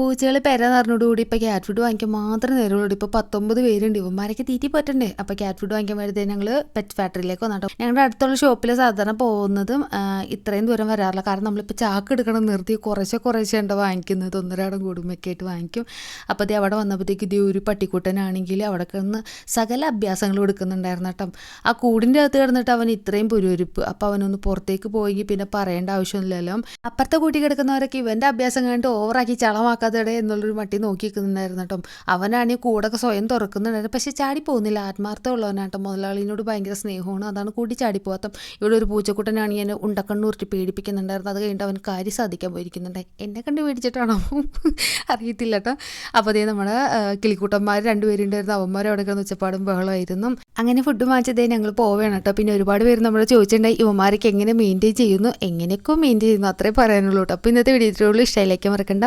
പൂച്ചകൾ പെര നിറഞ്ഞോടുകൂടി ഇപ്പോൾ ക്യാറ്റ് ഫുഡ് വാങ്ങിക്കാൻ മാത്രമേ നേരമുള്ളൂ. ഇപ്പോൾ പത്തൊമ്പത് പേരുണ്ട്. ഇവന്മാരൊക്കെ തീറ്റി പറ്റണ്ടേ? അപ്പോൾ ക്യാറ്റ് ഫുഡ് വാങ്ങിക്കാൻ വേണ്ടി ഞങ്ങൾ പെറ്റ് ഫാക്ടറിയിലേക്ക് വന്നിട്ടോ. ഞങ്ങളുടെ അടുത്തുള്ള ഷോപ്പിൽ സാധാരണ പോകുന്നതും ഇത്രയും ദൂരം വരാറില്ല. കാരണം നമ്മളിപ്പോൾ ചാക്ക് എടുക്കണം നിർത്തി കുറേശ്ശെ കുറേശ്ശെ ഉണ്ട് വാങ്ങിക്കുന്നത് ഒന്നരാടം കുടുംബമൊക്കെ ആയിട്ട് വാങ്ങിക്കും. അപ്പോൾ അതേ അവിടെ വന്നപ്പോഴത്തേക്ക് ഇതേ ഒരു പട്ടിക്കുട്ടനാണെങ്കിൽ അവിടെ കിടന്ന് സകല അഭ്യാസങ്ങൾ കൊടുക്കുന്നുണ്ടായിരുന്നു കേട്ടോ. ആ കൂടിന്റെ അകത്ത് കിടന്നിട്ട് അവൻ ഇത്രയും പുരുവരിപ്പ് അപ്പോൾ അവനൊന്ന് പുറത്തേക്ക് പോയി പിന്നെ പറയേണ്ട ആവശ്യമില്ലല്ലോ. അപ്പുറത്തെ കൂട്ടി കിടക്കുന്നവരൊക്കെ ഇവന്റെ അഭ്യാസം കണ്ടിട്ട് ഓവറാക്കി ചളമാക്കാതെ എന്നുള്ളൊരു മട്ടി നോക്കി നിൽക്കുന്നുണ്ടായിരുന്നു കേട്ടോ. അവനാണെങ്കിൽ കൂടൊക്കെ സ്വയം തുറക്കുന്നുണ്ടായിരുന്നു. പക്ഷേ ചാടി പോകുന്നില്ല. ആത്മാർത്ഥം ഉള്ളവനാട്ടോ മുതലാളിനോട് ഭയങ്കര സ്നേഹമാണ്. അതാണ് കൂടി ചാടി പോകാത്ത ഇവിടെ ഒരു പൂച്ചക്കുട്ടനാണെങ്കിൽ എന്നെ ഉണ്ടക്കണ്ണൂർട്ടി പേടിപ്പിക്കുന്നുണ്ടായിരുന്നു അത് കഴിഞ്ഞിട്ട് അവൻ കാര്യം സാധിക്കാൻ പോയിരിക്കുന്നുണ്ടായി എന്നെ കണ്ട് പേടിച്ചിട്ടാണോ? അറിയത്തില്ല കേട്ടോ. അപ്പോൾ അതേ നമ്മുടെ കിളിക്കൂട്ടന്മാർ രണ്ടുപേരുണ്ടായിരുന്നു. അവന്മാർ അവിടെ കിടന്ന് ഉച്ചപ്പാടും ബഹളമായിരുന്നു. അങ്ങനെ ഫുഡ് വാങ്ങിച്ചതേ ഞങ്ങൾ പോവുകയാണ് കേട്ടോ. പിന്നെ ഒരുപാട് പേര് നമ്മൾ ചോദിച്ചിട്ടുണ്ടായി ഇവന്മാരൊക്കെ എങ്ങനെ മെയിന്റെയിൻ ചെയ്യുന്നു? എങ്ങനെയൊക്കെ മെയിന്റെയിൻ ചെയ്യുന്നു. അത്രേ പറയാനുള്ളൂ കേട്ടോ. അപ്പോൾ ഇന്നത്തെ വീഡിയോ ഇത്രയുള്ളൂ ഇഷ്ടമായിലേക്ക് മറക്കണ്ട.